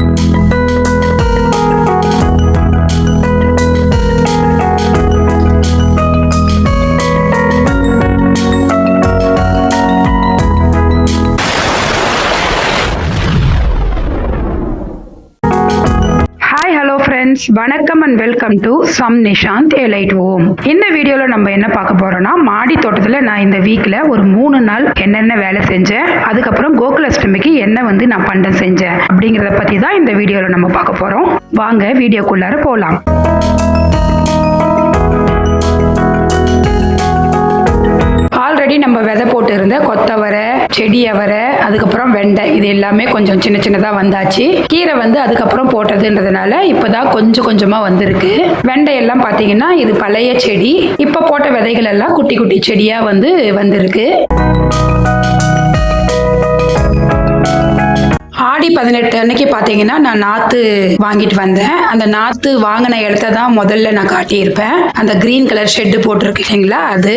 Thank you. Friends வணக்கம் and welcome to சம் Nishanth elite ஓம் இந்த வீடியோவில் நம்ம என்ன பார்க்க போறோம்னா மாடி தோட்டத்தில் நான் இந்த வீக்கில் ஒரு மூணு நாள் என்னென்ன வேலை செஞ்சேன் அதுக்கப்புறம் கோகுலாஷ்டமிக்கு என்ன வந்து நான் பண்டம் செஞ்சேன் அப்படிங்கிறத பற்றி தான் இந்த வீடியோவில் நம்ம பார்க்க போகிறோம் வாங்க வீடியோக்குள்ளார போகலாம் ஆல்ரெடி நம்ம விதை போட்டு இருந்த கொத்தவரை செடி அவரை அதுக்கப்புறம் வெண்டை இது எல்லாமே கொஞ்சம் சின்ன சின்னதாக வந்தாச்சு. கீரை வந்து அதுக்கப்புறம் போட்டதுன்றதுனால இப்போதான் கொஞ்சம் கொஞ்சமாக வந்திருக்கு. வெண்டை எல்லாம் பார்த்தீங்கன்னா இது பழைய செடி. இப்போ போட்ட விதைகள் எல்லாம் குட்டி குட்டி செடியாக வந்து வந்திருக்கு. ஆடி பதினெட்டு அன்னைக்கு பார்த்தீங்கன்னா நான் நாற்று வாங்கிட்டு வந்தேன். அந்த நாற்று வாங்கின இடத்த தான் முதல்ல நான் காட்டியிருப்பேன். அந்த கிரீன் கலர் ஷெட்டு போட்டிருக்கு இல்லைங்களா அது.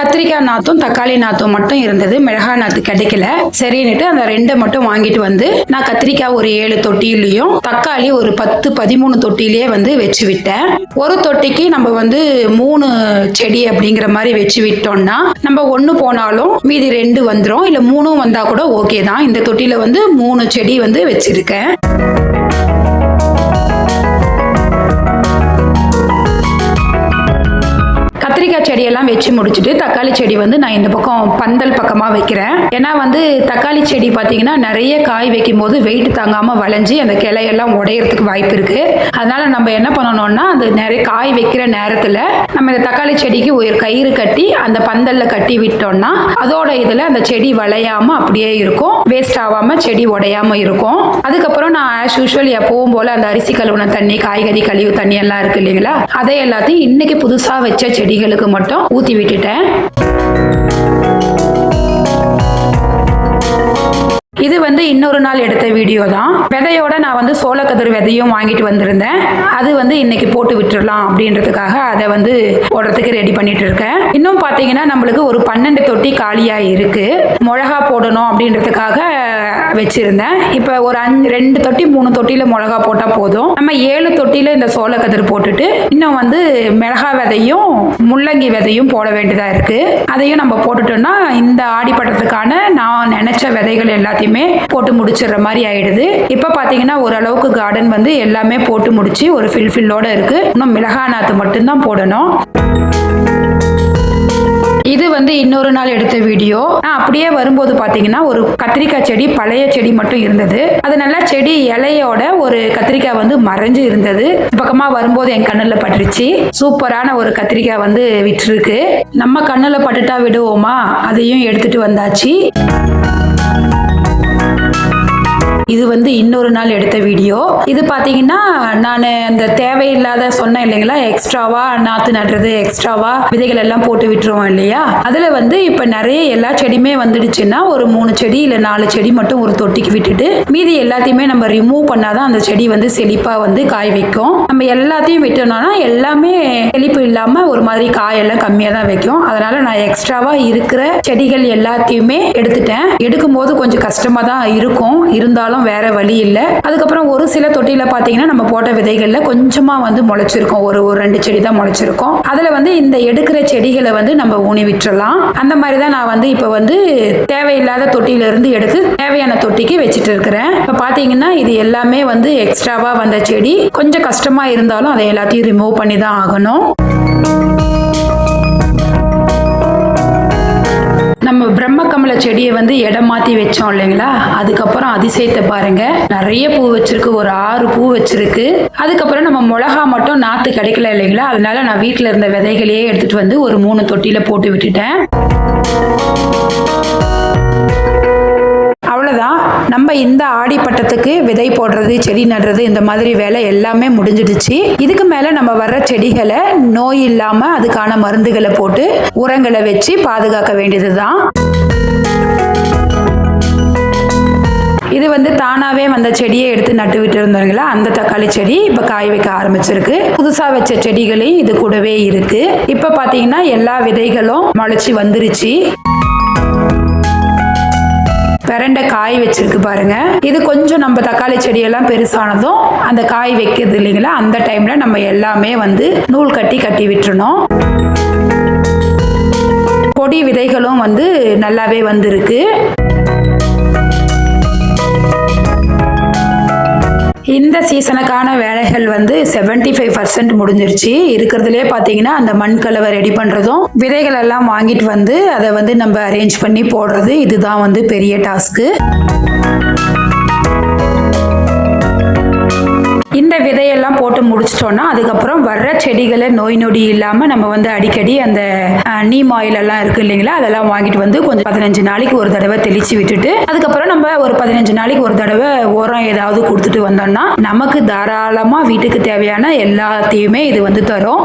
கத்திரிக்காய் நாற்றும் தக்காளி நாற்றும் மட்டும் இருந்தது. மிளகாய் நாற்று கிடைக்கல. சரின்னுட்டு அந்த ரெண்டை மட்டும் வாங்கிட்டு வந்து நான் கத்திரிக்காய் ஒரு ஏழு தொட்டிலையும் தக்காளி ஒரு பத்து பதிமூணு தொட்டிலேயே வந்து வச்சு விட்டேன். ஒரு தொட்டிக்கு நம்ம வந்து மூணு செடி அப்படிங்கிற மாதிரி வச்சு விட்டோம்னா நம்ம ஒன்று போனாலும் மீதி ரெண்டு வந்துடும் இல்லை மூணும் வந்தால் கூட ஓகே தான். இந்த தொட்டியில் வந்து மூணு செடி வந்து வச்சிருக்கேன். கத்திரிக்காய் செடியெல்லாம் வச்சு முடிச்சுட்டு தக்காளி செடி வந்து நான் இந்த பக்கம் பந்தல் பக்கமாக வைக்கிறேன். ஏன்னா வந்து தக்காளி செடி பார்த்தீங்கன்னா நிறைய காய் வைக்கும் போது வெயிட் தாங்காமல் வளைஞ்சி அந்த கிளையெல்லாம் உடையறதுக்கு வாய்ப்பு இருக்கு. அதனால நம்ம என்ன பண்ணணும்னா அந்த நிறைய காய் வைக்கிற நேரத்தில் நம்ம இந்த தக்காளி செடிக்கு ஒரு கயிறு கட்டி அந்த பந்தல்ல கட்டி விட்டோம்னா அதோட இதில் அந்த செடி வளையாம அப்படியே இருக்கும். வேஸ்ட் ஆகாம செடி உடையாம இருக்கும். அதுக்கப்புறம் நான் ஆஸ் யூஷுவல் எப்பவும் போல அந்த அரிசி கழுவுன தண்ணி காய்கறி கழிவு தண்ணி எல்லாம் இருக்கு இல்லைங்களா? அதை எல்லாத்தையும் இன்னைக்கு புதுசாக வச்ச செடி செடிகளுக்கு மட்டும் ஊத்தி விட்டுட்டேன். இது வந்து இன்னொரு நாள் எடுத்த வீடியோ தான். விதையோட நான் வந்து சோளக்கதிர் விதையும் வாங்கிட்டு வந்திருந்தேன். அது வந்து இன்னைக்கு போட்டு விட்டுறலாம் அப்படின்றதுக்காக அதை வந்து போடுறதுக்கு ரெடி பண்ணிட்டு இருக்கேன். இன்னும் பார்த்தீங்கன்னா நம்மளுக்கு ஒரு பன்னெண்டு தொட்டி காலியா இருக்கு. மிளகா போடணும் அப்படின்றதுக்காக வச்சிருந்தேன். இப்போ ஒரு அஞ்சு ரெண்டு தொட்டி மூணு தொட்டியில் மிளகா போட்டால் போதும். நம்ம ஏழு தொட்டியில் இந்த சோளக்கதிர் போட்டுட்டு இன்னும் வந்து மிளகா விதையும் முள்ளங்கி விதையும் போட வேண்டியதாக இருக்கு. அதையும் நம்ம போட்டுட்டோம்னா இந்த ஆடிப்பட்டத்துக்கான நான் நினைச்ச விதைகள் எல்லாத்தையுமே போட்டு முடிச்சிடுற மாதிரி ஆயிடுது. இப்போ பார்த்தீங்கன்னா ஓரளவுக்கு கார்டன் வந்து எல்லாமே போட்டு முடிச்சு ஒரு ஃபில்ஃபில்லோட இருக்குது இருக்கு. இன்னும் மிளகா நாற்று மட்டும்தான் போடணும். இது வந்து இன்னொரு நாள் எடுத்த வீடியோ. நான் அப்படியே வரும்போது பார்த்தீங்கன்னா ஒரு கத்திரிக்காய் செடி பழைய செடி மட்டும் இருந்தது. அது நல்லா செடி இலையோட ஒரு கத்திரிக்காய் வந்து மறைஞ்சு இருந்தது. பக்கமாக வரும்போது என் கண்ணில் பட்டுருச்சு. சூப்பரான ஒரு கத்திரிக்காய் வந்து விட்டுருக்கு. நம்ம கண்ணில் பட்டுட்டா விடுவோமா? அதையும் எடுத்துட்டு வந்தாச்சு. இது வந்து இன்னொரு நாள் எடுத்த வீடியோ. இது பார்த்தீங்கன்னா நான் அந்த தேவையில்லாத சொன்னேன் இல்லைங்களா? எக்ஸ்ட்ராவா? நாற்று நடுறது எக்ஸ்ட்ராவா? விதைகள் எல்லாம் போட்டு விட்டுருவோம் இல்லையா? அதில் வந்து இப்போ நிறைய எல்லா செடியுமே வந்துடுச்சுன்னா ஒரு மூணு செடி இல்லை நாலு செடி மட்டும் ஒரு தொட்டிக்கு விட்டுட்டு மீதி எல்லாத்தையுமே நம்ம ரிமூவ் பண்ணாதான் அந்த செடி வந்து செழிப்பாக வந்து காய் வைக்கும். நம்ம எல்லாத்தையும் விட்டோம்னா எல்லாமே செழிப்பு இல்லாமல் ஒரு மாதிரி காயெல்லாம் கம்மியாக தான் வைக்கும். அதனால நான் எக்ஸ்ட்ராவா இருக்கிற செடிகள் எல்லாத்தையுமே எடுத்துட்டேன். எடுக்கும்போது கொஞ்சம் கஷ்டமாக தான் இருக்கும். இருந்தாலும் வேற வழி இல்லை. அதுக்கப்புறம் ஒரு சில தொட்டியில் பார்த்தீங்கன்னா நம்ம போட்ட விதைகள்ல கொஞ்சமாக வந்து முளைச்சிருக்கும். ஒரு ஒரு ரெண்டு செடி தான் முளைச்சிருக்கும். அதில் வந்து இந்த எடுக்கிற செடிகளை வந்து நம்ம ஊனி விட்டுறலாம். அந்த மாதிரி தான் நான் வந்து இப்போ வந்து தேவையில்லாத தொட்டியில இருந்து எடுத்து தேவையான தொட்டிக்கு வச்சுட்டு இருக்கிறேன். இப்போ பார்த்தீங்கன்னா இது எல்லாமே வந்து எக்ஸ்ட்ராவா வந்த செடி. கொஞ்சம் கஷ்டமா இருந்தாலும் அதை எல்லாத்தையும் ரிமூவ் பண்ணி தான் ஆகணும். நம்ம பிரம்ம கமல செடியை வந்து இடம் மாத்தி வச்சோம் இல்லைங்களா? அதுக்கப்புறம் அதிசயத்தை பாருங்க. நிறைய பூ வச்சிருக்கு. ஒரு ஆறு பூ வச்சிருக்கு. அதுக்கப்புறம் நம்ம மிளகா மட்டும் நாத்து கிடைக்கல இல்லைங்களா? அதனால நான் வீட்டில் இருந்த விதைகளையே எடுத்துட்டு வந்து ஒரு மூணு தொட்டியில போட்டு விட்டுட்டேன். நம்ம இந்த ஆடிப்பட்டத்துக்கு விதை போடுறது செடி நடுறது இந்த மாதிரி வேலை எல்லாமே முடிஞ்சிடுச்சு. இதுக்கு மேலே நம்ம வர்ற செடிகளை நோய் இல்லாமல் அதுக்கான மருந்துகளை போட்டு உரங்களை வச்சு பாதுகாக்க வேண்டியது தான் இது வந்து தானாவே வந்த செடியை எடுத்து நட்டு விட்டு இருந்தாங்களா அந்த தக்காளி செடி இப்போ காய் வைக்க ஆரம்பிச்சிருக்கு. புதுசா வச்ச செடிகளையும் இது கூடவே இருக்கு. இப்போ பார்த்தீங்கன்னா எல்லா விதைகளும் முளைச்சி வந்துருச்சு. பிரண்டை காய் வச்சிருக்கு பாருங்க. இது கொஞ்சம் நம்ம தக்காளி செடியெல்லாம் பெருசானதும் அந்த காய் வைக்கிறது இல்லைங்களா? அந்த டைம்ல நம்ம எல்லாமே வந்து நூல் கட்டி கட்டி விட்டுறணும். கொடி விதைகளும் வந்து நல்லாவே வந்திருக்கு. இந்த சீசனுக்கான வேலைகள் வந்து 75% ஃபைவ் பர்சன்ட் முடிஞ்சிருச்சு. இருக்கிறதுலே பார்த்தீங்கன்னா அந்த மண் கலவை ரெடி பண்ணுறதும் விதைகள் எல்லாம் வாங்கிட்டு வந்து அதை வந்து நம்ம அரேஞ்ச் பண்ணி போடுறது இதுதான் வந்து பெரிய டாஸ்க்கு இந்த விதையெல்லாம் போட்டு முடிச்சிட்டோம்னா அதுக்கப்புறம் வர்ற செடிகளை நோய் நொடி இல்லாமல் நம்ம வந்து அடிக்கடி அந்த நீம் ஆயில் எல்லாம் இருக்கு இல்லைங்களா? அதெல்லாம் வாங்கிட்டு வந்து கொஞ்சம் பதினஞ்சு நாளைக்கு ஒரு தடவை தெளிச்சு விட்டுட்டு அதுக்கப்புறம் நம்ம ஒரு பதினஞ்சு நாளைக்கு ஒரு தடவை உரம் ஏதாவது கொடுத்துட்டு வந்தோம்னா நமக்கு தாராளமாக வீட்டுக்கு தேவையான எல்லாத்தையுமே இது வந்து தரும்.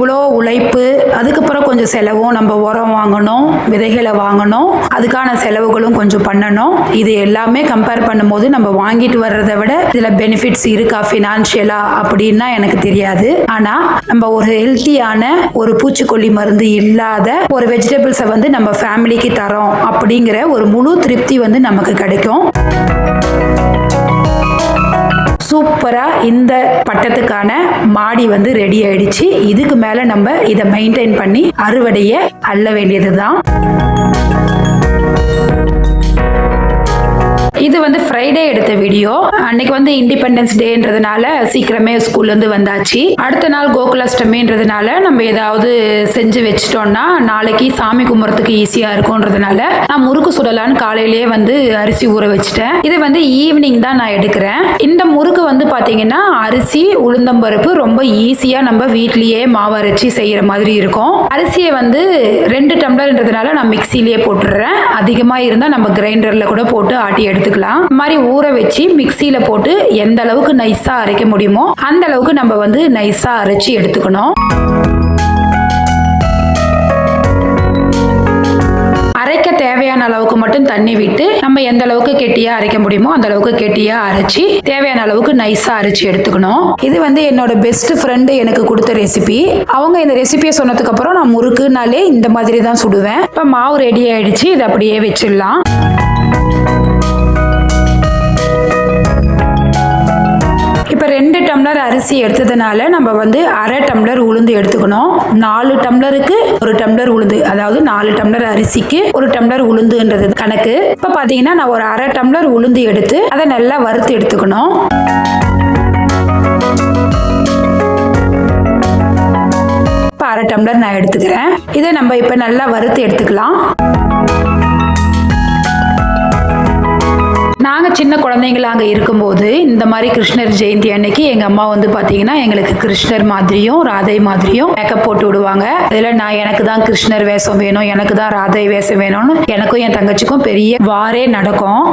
இவ்வளோ உழைப்பு அதுக்கப்புறம் கொஞ்சம் செலவும் நம்ம உரம் வாங்கணும் விதைகளை வாங்கணும் அதுக்கான செலவுகளும் கொஞ்சம் பண்ணணும். இது எல்லாமே கம்பேர் பண்ணும்போது நம்ம வாங்கிட்டு வர்றதை விட இதில் பெனிஃபிட்ஸ் இருக்கா ஃபினான்ஷியலா அப்படின்னா எனக்கு தெரியாது. ஆனால் நம்ம ஒரு ஹெல்த்தியான ஒரு பூச்சிக்கொல்லி மருந்து இல்லாத ஒரு வெஜிடபிள்ஸை வந்து நம்ம ஃபேமிலிக்கு தரோம் அப்படிங்கிற ஒரு முழு திருப்தி வந்து நமக்கு கிடைக்கும். சூப்பராக இந்த பட்டத்துக்கான மாடி வந்து ரெடி ஆயிடுச்சு. இதுக்கு மேலே நம்ம இதை மெயின்டைன் பண்ணி அறுவடையை அள்ள வேண்டியது தான் இது வந்து ஃப்ரைடே எடுத்த வீடியோ அன்னைக்கு வந்து இண்டிபெண்டன்ஸ் டேன்றதுனால சீக்கிரமே ஸ்கூல்லேருந்து வந்தாச்சு. அடுத்த நாள் கோகுலாஷ்டமின்றதுனால நம்ம ஏதாவது செஞ்சு வச்சிட்டோம்னா நாளைக்கு சாமி கும்பிட்றதுக்கு ஈஸியாக இருக்கும்ன்றதுனால நான் முறுக்கு சுடலான்னு காலையிலேயே வந்து அரிசி ஊற வச்சுட்டேன். இது வந்து ஈவினிங் தான் நான் எடுக்கிறேன். இந்த முறுக்கு வந்து பார்த்தீங்கன்னா அரிசி உளுந்தம்பருப்பு ரொம்ப ஈஸியாக நம்ம வீட்லேயே மாவு அரைச்சி செய்கிற மாதிரி இருக்கும். அரிசியை வந்து ரெண்டு டம்ளர்ன்றதுனால நான் மிக்சிலேயே போட்டுடுறேன். அதிகமாக இருந்தால் நம்ம கிரைண்டரில் கூட போட்டு ஆட்டி எடுத்துக்கலாம். இந்த மாதிரி ஊற வச்சு மிக்சியில போட்டு எந்த அளவுக்கு நைஸா அரைக்க முடியுமோ அந்த அளவுக்கு நம்ம வந்து நைஸா அரைச்சி எடுத்துக்கணும். அரைக்க தேவையான அளவுக்கு மட்டும் தண்ணி விட்டு நம்ம எந்த அளவுக்கு கெட்டியா அரைக்க முடியுமோ அந்த அளவுக்கு கெட்டியா அரைச்சி தேவையான அளவுக்கு நைஸா அரைச்சி எடுத்துக்கணும். இது வந்து என்னோட பெஸ்ட் ஃப்ரெண்டு எனக்கு கொடுத்த ரெசிபி அவங்க இந்த ரெசிபியை சொன்னதுக்கு அப்புறம் நான் முறுக்குனாலே இந்த மாதிரி தான் சுடுவேன். இப்போ மாவு ரெடி ஆயிடுச்சு இதை அப்படியே வச்சிடலாம். இப்போ ரெண்டு டம்ளர் அரிசி எடுத்ததுனால நம்ம வந்து அரை டம்ளர் உளுந்து எடுத்துக்கணும். நாலு டம்ளருக்கு ஒரு டம்ளர் உளுந்து அதாவது நாலு டம்ளர் அரிசிக்கு ஒரு டம்ளர் உளுந்துன்றது கணக்கு. இப்போ பார்த்தீங்கன்னா நான் ஒரு அரை டம்ளர் உளுந்து எடுத்து அதை நல்லா வறுத்து எடுத்துக்கணும். இப்போ அரை டம்ளர் நான் எடுத்துக்கிறேன். இதை நம்ம இப்போ நல்லா வறுத்து எடுத்துக்கலாம். நாங்கள் சின்ன குழந்தைங்களாக அங்கே இருக்கும்போது இந்த மாதிரி கிருஷ்ணர் ஜெயந்தி அன்னைக்கு எங்கள் அம்மா வந்து பார்த்தீங்கன்னா எங்களுக்கு கிருஷ்ணர் மாதிரியும் ராதை மாதிரியும் மேக்கப் போட்டு விடுவாங்க. இதில் நான் எனக்கு தான் கிருஷ்ணர் வேஷம் வேணும் எனக்கு தான் ராதை வேஷம் வேணும்னு எனக்கும் என் தங்கச்சிக்கும் பெரிய வாரே நடக்கும்.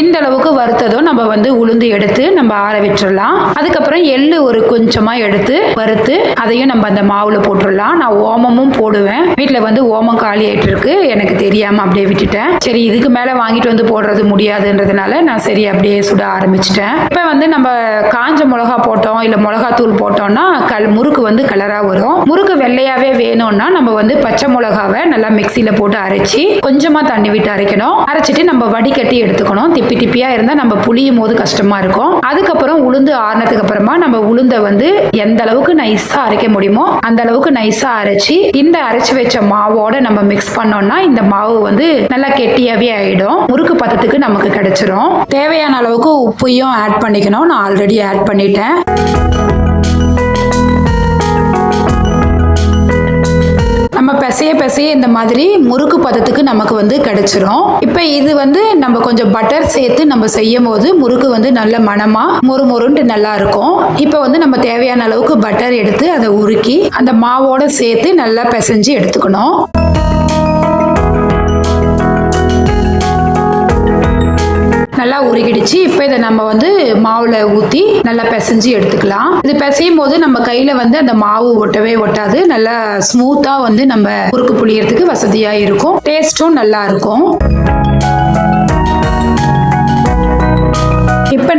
இந்த அளவுக்கு வறுத்ததும் நம்ம வந்து உளுந்து எடுத்து நம்ம ஆற விட்டுறலாம். அதுக்கப்புறம் எள்ளு ஒரு கொஞ்சமா எடுத்து வறுத்து அதையும் நம்ம அந்த மாவுல போட்டுடலாம் நான் ஓமமும் போடுவேன். வீட்டில் வந்து ஓமம் காலி ஆயிட்டு இருக்கு எனக்கு தெரியாம அப்படியே விட்டுட்டேன். சரி இதுக்கு மேல வாங்கிட்டு வந்து போடுறது முடியாதுன்றதுனால நான் சரி அப்படியே சுட ஆரம்பிச்சிட்டேன். இப்போ வந்து நம்ம காஞ்ச மிளகா போட்டோம் இல்லை மிளகாத்தூள் போட்டோம்னா கல் முறுக்கு வந்து கலரா வரும். முறுக்கு வெள்ளையாவே வேணும்னா நம்ம வந்து பச்சை மிளகாவை நல்லா மிக்சியில போட்டு அரைச்சி கொஞ்சமா தண்ணி விட்டு அரைக்கணும். அரைச்சிட்டு நம்ம வடிகட்டி எடுத்துக்கணும். திப்பி திப்பியா இருந்தால் நம்ம புளியும் போது கஷ்டமாக இருக்கும். அதுக்கப்புறம் உளுந்து ஆறினதுக்கு அப்புறமா நம்ம உளுந்தை வந்து எந்த அளவுக்கு நைஸாக அரைக்க முடியுமோ அந்த அளவுக்கு நைஸாக அரைச்சி இந்த அரைச்சி வச்ச மாவோட நம்ம மிக்ஸ் பண்ணோம்னா இந்த மாவு வந்து நல்லா கெட்டியாகவே ஆகிடும் முறுக்கு பதத்துக்கு நமக்கு கிடைச்சிரும். தேவையான அளவுக்கு உப்பையும் ஆட் பண்ணிக்கணும். நான் ஆல்ரெடி ஆட் பண்ணிட்டேன். நம்ம பிசைய பிசைய இந்த மாதிரி முறுக்கு பதத்துக்கு நமக்கு வந்து கிடைச்சிரும். இப்போ இது வந்து நம்ம கொஞ்சம் பட்டர் சேர்த்து நம்ம செய்யும் போது முறுக்கு வந்து நல்ல மணமா மொறு மொறுன்ட்டு நல்லா இருக்கும். இப்போ வந்து நம்ம தேவையான அளவுக்கு பட்டர் எடுத்து அதை உருக்கி அந்த மாவோட சேர்த்து நல்லா பிசைஞ்சு எடுத்துக்கணும். நல்லா உருகிடுச்சு. இப்போ இதை நம்ம வந்து மாவுல ஊற்றி நல்லா பிசைஞ்சு எடுத்துக்கலாம். இது பிசையும் போது நம்ம கையில வந்து அந்த மாவு ஒட்டவே ஒட்டாது. நல்லா ஸ்மூத்தா வந்து நம்ம குறுக்கு புளியறதுக்கு வசதியா இருக்கும். டேஸ்ட்டும் நல்லா இருக்கும்.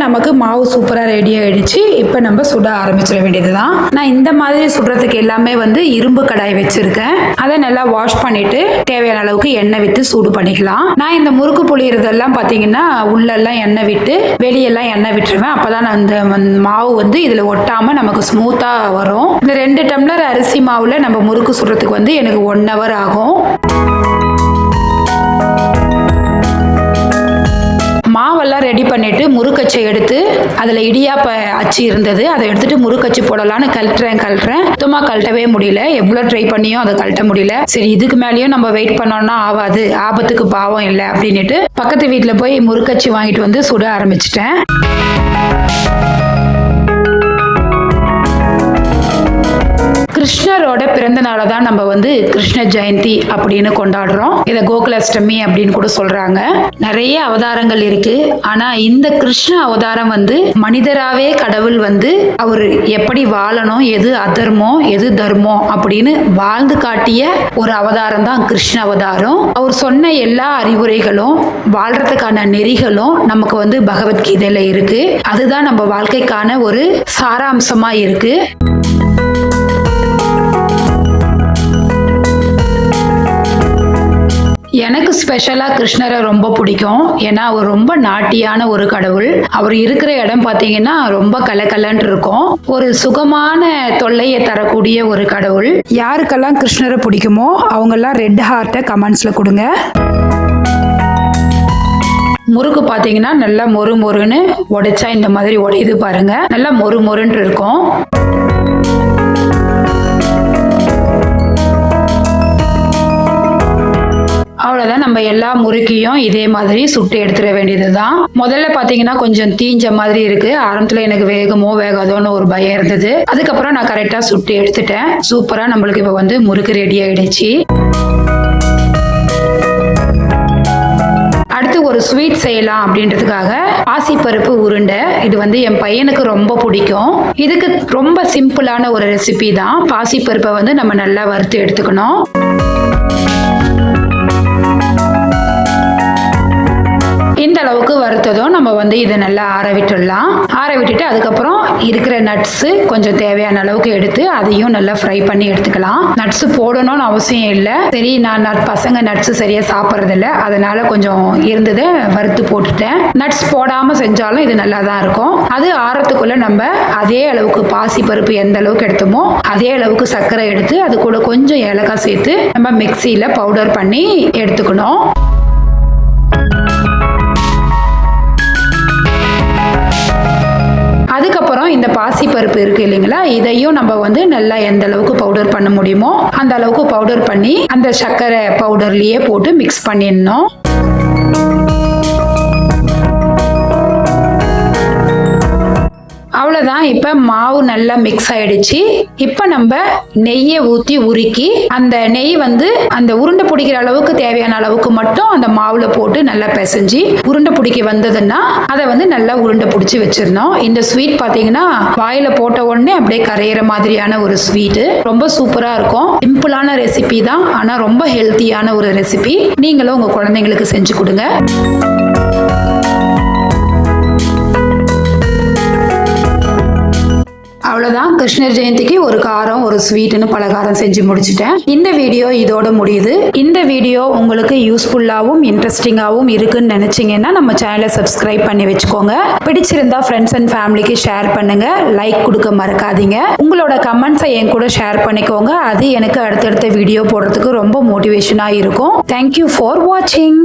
நமக்கு மாவு சூப்பராக ரெடி ஆகிடுச்சு இப்போ நம்ம சுட ஆரம்பிச்சிட வேண்டியது தான் நான் இந்த மாதிரி சுடுறதுக்கு எல்லாமே வந்து இரும்பு கடாய் வச்சுருக்கேன். அதை நல்லா வாஷ் பண்ணிட்டு தேவையான அளவுக்கு எண்ணெய் விட்டு சூடு பண்ணிக்கலாம். நான் இந்த முறுக்கு புளியறதெல்லாம் பார்த்தீங்கன்னா உள்ளெல்லாம் எண்ணெய் விட்டு வெளியெல்லாம் எண்ணெய் விட்டுருவேன். அப்பதான் அந்த வந்து மாவு வந்து இதில் ஒட்டாமல் நமக்கு ஸ்மூத்தாக வரும். இந்த ரெண்டு டம்ளர் அரிசி மாவில் நம்ம முறுக்கு சுடுறதுக்கு வந்து எனக்கு ஒன் ஹவர் ஆகும். மாவெல்லாம் ரெடி பண்ணிவிட்டு முறுக்கச்சை எடுத்து அதில் இடியாப்ப அச்சு இருந்தது. அதை எடுத்துட்டு முறுக்கச்சு போடலான்னு கழட்டுறேன் கழட்டுறேன். சுத்தமாக கழட்டவே முடியல. எவ்வளோ ட்ரை பண்ணியும் அதை கழட்ட முடியல. சரி இதுக்கு மேலேயும் நம்ம வெயிட் பண்ணோம்னா ஆகாது ஆபத்துக்கு பாவம் இல்லை அப்படின்னுட்டு பக்கத்து வீட்டில் போய் முறுக்கச்சி வாங்கிட்டு வந்து சுட ஆரம்பிச்சிட்டேன். கிருஷ்ணரோட பிறந்த நாளை தான் நம்ம வந்து கிருஷ்ண ஜெயந்தி அப்படின்னு கொண்டாடுறோம். இதை கோகுலாஷ்டமி அப்படின்னு கூட சொல்றாங்க. நிறைய அவதாரங்கள் இருக்கு. ஆனா இந்த கிருஷ்ண அவதாரம் வந்து மனிதராவே கடவுள் வந்து அவர் எப்படி வாழணும் எது அதர்மம் எது தர்மம் அப்படின்னு வாழ்ந்து காட்டிய ஒரு அவதாரம் தான் கிருஷ்ண அவதாரம். அவர் சொன்ன எல்லா அறிவுரைகளும் வாழ்றதுக்கான நெறிகளும் நமக்கு வந்து பகவத்கீதையில இருக்கு. அதுதான் நம்ம வாழ்க்கைக்கான ஒரு சாராம்சமா இருக்கு. எனக்கு ஸ்பெஷலாக கிருஷ்ணரை ரொம்ப பிடிக்கும். ஏன்னா அவர் ரொம்ப நாட்டியான ஒரு கடவுள். அவர் இருக்கிற இடம் பார்த்தீங்கன்னா ரொம்ப கலக்கலன்ட்டு இருக்கும். ஒரு சுகமான தொல்லையை தரக்கூடிய ஒரு கடவுள். யாருக்கெல்லாம் கிருஷ்ணரை பிடிக்குமோ அவங்கெல்லாம் ரெட் ஹார்ட்டை கமெண்ட்ஸில் கொடுங்க. முறுக்கு பார்த்தீங்கன்னா நல்லா மொறு மொறுன்னு உடைச்சா இந்த மாதிரி உடையுது பாருங்க. நல்லா மொறு மொறுன்ட்டு இருக்கும். அவ்வளோதான் நம்ம எல்லா முறுக்கியும் இதே மாதிரி சுட்டு எடுத்துட வேண்டியது தான் முதல்ல பார்த்தீங்கன்னா கொஞ்சம் தீஞ்ச மாதிரி இருக்கு. ஆரம்பத்தில் எனக்கு வேகமோ வேகாதோன்னு ஒரு பயம் இருந்தது. அதுக்கப்புறம் நான் கரெக்டாக சுட்டு எடுத்துட்டேன். சூப்பராக நம்மளுக்கு இப்போ வந்து முறுக்கு ரெடி ஆயிடுச்சு. அடுத்து ஒரு ஸ்வீட் செய்யலாம் அப்படின்றதுக்காக பாசிப்பருப்பு உருண்டை. இது வந்து என் பையனுக்கு ரொம்ப பிடிக்கும். இதுக்கு ரொம்ப சிம்பிளான ஒரு ரெசிபி தான். பாசிப்பருப்பை வந்து நம்ம நல்லா வறுத்து எடுத்துக்கணும். இந்த அளவுக்கு வறுத்ததும் நம்ம வந்து இதை நல்லா ஆற விட்டுடலாம். ஆற விட்டுட்டு அதுக்கப்புறம் இருக்கிற நட்ஸு கொஞ்சம் தேவையான அளவுக்கு எடுத்து அதையும் நல்லா ஃப்ரை பண்ணி எடுத்துக்கலாம். நட்ஸ் போடணும்னு அவசியம் இல்லை. சரி நான் நட் பசங்க நட்ஸ் சரியா சாப்பிட்றதில்ல. அதனால கொஞ்சம் இருந்ததை வறுத்து போட்டுட்டேன். நட்ஸ் போடாமல் செஞ்சாலும் இது நல்லா தான் இருக்கும். அது ஆறத்துக்குள்ள நம்ம அதே அளவுக்கு பாசி பருப்பு எந்த அளவுக்கு எடுத்தோமோ அதே அளவுக்கு சர்க்கரை எடுத்து அது கூட கொஞ்சம் ஏலக்காய் சேர்த்து நம்ம மிக்சியில பவுடர் பண்ணி எடுத்துக்கணும். இந்த பாசி பருப்பு இருக்கு இல்லைங்களா? இதையும் நம்ம வந்து நல்லா எந்த அளவுக்கு பவுடர் பண்ண முடியுமோ அந்த அளவுக்கு பவுடர் பண்ணி அந்த சர்க்கரை பவுடர்லயே போட்டு மிக்ஸ் பண்ணிடணும். அவ்வளோதான் இப்போ மாவு நல்லா மிக்ஸ் ஆயிடுச்சு. இப்போ நம்ம நெய்யை ஊற்றி உருக்கி அந்த நெய் வந்து அந்த உருண்டை பிடிக்கிற அளவுக்கு தேவையான அளவுக்கு மட்டும் அந்த மாவில் போட்டு நல்லா பிசைஞ்சு உருண்டை பிடிக்க வந்ததுன்னா அதை வந்து நல்லா உருண்டை பிடிச்சி வச்சிருந்தோம் இந்த ஸ்வீட் பார்த்தீங்கன்னா வாயில் போட்ட உடனே அப்படியே கரையிற மாதிரியான ஒரு ஸ்வீட்டு ரொம்ப சூப்பராக இருக்கும். சிம்பிளான ரெசிபி தான் ஆனால் ரொம்ப ஹெல்த்தியான ஒரு ரெசிபி நீங்களும் உங்கள் குழந்தைங்களுக்கு செஞ்சு கொடுங்க. அவ்வளோதான் கிருஷ்ணர் ஜெயந்திக்கு ஒரு காரம் ஒரு ஸ்வீட்டுன்னு பலகாரம் செஞ்சு முடிச்சிட்டேன். இந்த வீடியோ இதோட முடியுது. இந்த வீடியோ உங்களுக்கு யூஸ்ஃபுல்லாகவும் இன்ட்ரெஸ்டிங்காகவும் இருக்குன்னு நினச்சிங்கன்னா நம்ம சேனலை சப்ஸ்கிரைப் பண்ணி வச்சுக்கோங்க. பிடிச்சிருந்தா ஃப்ரெண்ட்ஸ் அண்ட் ஃபேமிலிக்கு ஷேர் பண்ணுங்க. லைக் கொடுக்க மறக்காதீங்க. உங்களோட கமெண்ட்ஸை என் கூட ஷேர் பண்ணிக்கோங்க. அது எனக்கு அடுத்தடுத்த வீடியோ போடுறதுக்கு ரொம்ப மோட்டிவேஷனாக இருக்கும். தேங்க்யூ ஃபார் வாட்சிங்